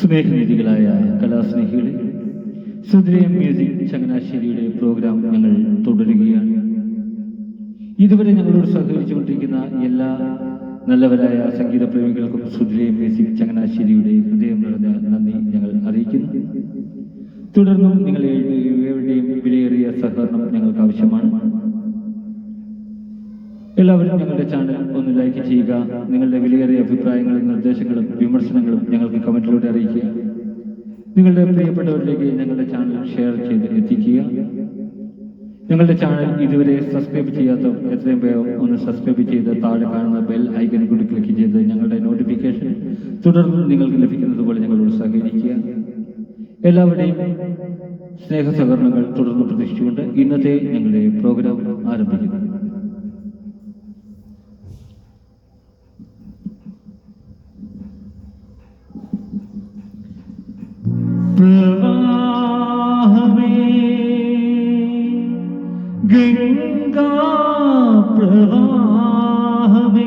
സ്നേഹനിധികളായ കലാസ്നേഹികളെ സുദ്രയം music ചങ്ങനാശ്ശേരിയുടെ programme ഞങ്ങൾ തുടരുകയാണ്. ഇതുവരെ ഞങ്ങളോട് സഹകരിച്ചുകൊണ്ടിരിക്കുന്ന എല്ലാ നല്ലവരായ സംഗീത പ്രേമികൾക്കും സുദ്രയം മ്യൂസിക് ചങ്ങനാശ്ശേരിയുടെ ഹൃദയം നിറഞ്ഞ നന്ദി ഞങ്ങൾ അറിയിക്കുന്നു. തുടർന്നും നിങ്ങൾ ഏവരുടെയും വിലയേറിയ സഹകരണം ഞങ്ങൾക്ക് ആവശ്യമാണ്. എല്ലാവരും ഞങ്ങളുടെ ചാനൽ ഒന്ന് ലൈക്ക് ചെയ്യുക. നിങ്ങളുടെ വിലയേറിയ അഭിപ്രായങ്ങളും നിർദ്ദേശങ്ങളും വിമർശനങ്ങളും ഞങ്ങൾക്ക് കമന്റിലൂടെ അറിയിക്കുക. നിങ്ങളുടെ പ്രിയപ്പെട്ടവരിലേക്ക് ഞങ്ങളുടെ ചാനൽ ഷെയർ ചെയ്ത് എത്തിക്കുക. ഞങ്ങളുടെ ചാനൽ ഇതുവരെ സബ്സ്ക്രൈബ് ചെയ്യാത്ത എത്രയും പേർ ഒന്ന് സബ്സ്ക്രൈബ് ചെയ്ത് താഴെ കാണുന്ന ബെൽ ഐക്കൺ കൂടി ക്ലിക്ക് ചെയ്ത് ഞങ്ങളുടെ നോട്ടിഫിക്കേഷൻ തുടർന്ന് നിങ്ങൾക്ക് ലഭിക്കുന്നത് പോലെ ഞങ്ങളോട് സഹകരിക്കുക. എല്ലാവരുടെയും സ്നേഹ സഹകരണങ്ങൾ തുടർന്ന് പ്രതീക്ഷിച്ചുകൊണ്ട് ഇന്നത്തെ ഞങ്ങളുടെ പ്രോഗ്രാം ആരംഭിക്കുന്നു. ഗംഗാ പ്രവാഹമേ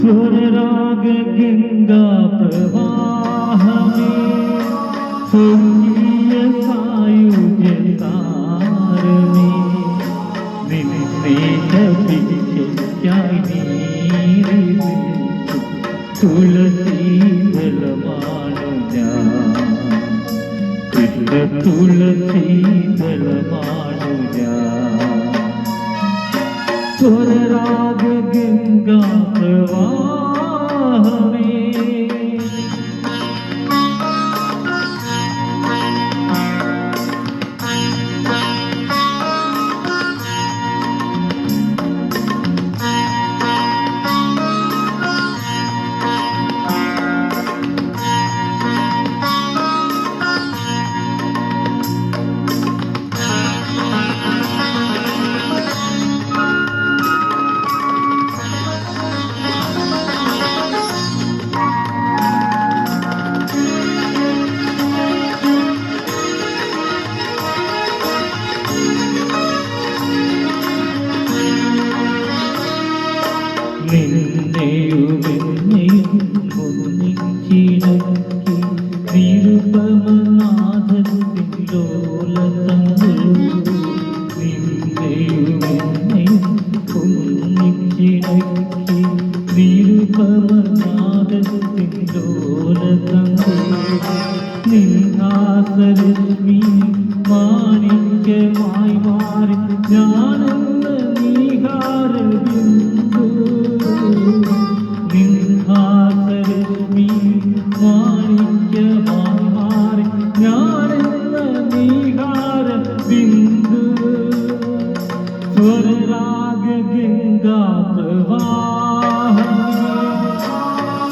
സ്വരരാഗ ഗംഗാ പ്രവാഹമേ സ്വർഗീയ സായുജ്യ താരമേ തുളസീതളമാണു തുളസീതളമാണു ഞാൻ സ്വരരാഗ ഗംഗാ പ്രവാഹമേ നിന്നെയുമെന്നെയും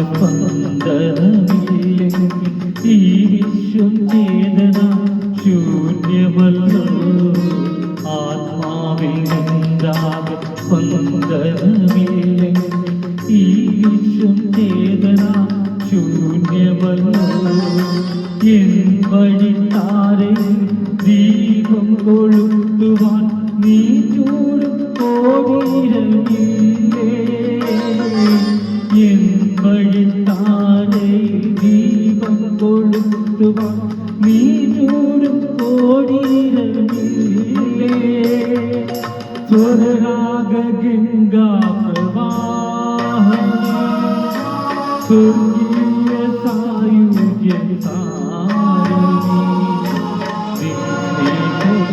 സ്പന്ദനമില്ലെങ്കിൽ ഈ വിശ്വം ചേതന ശൂന്യമല്ലോ. ആത്മാവിൽ നിന്റാക സ്പന്ദനമില്ലെങ്കിൽ ഈ വിശ്വം ചേതന ശൂന്യമല്ലോ. എൻ സ്വരരാഗ ഗംഗാ പ്രവാഹം സ്വർഗീയ സായുജ്യ സാരണി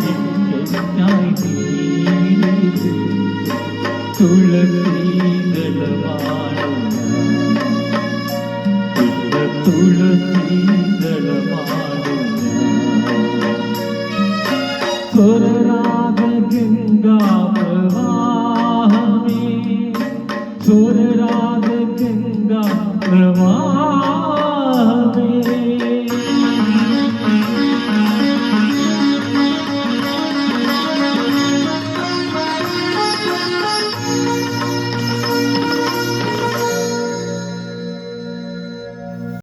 നിന്നേകയായി നീ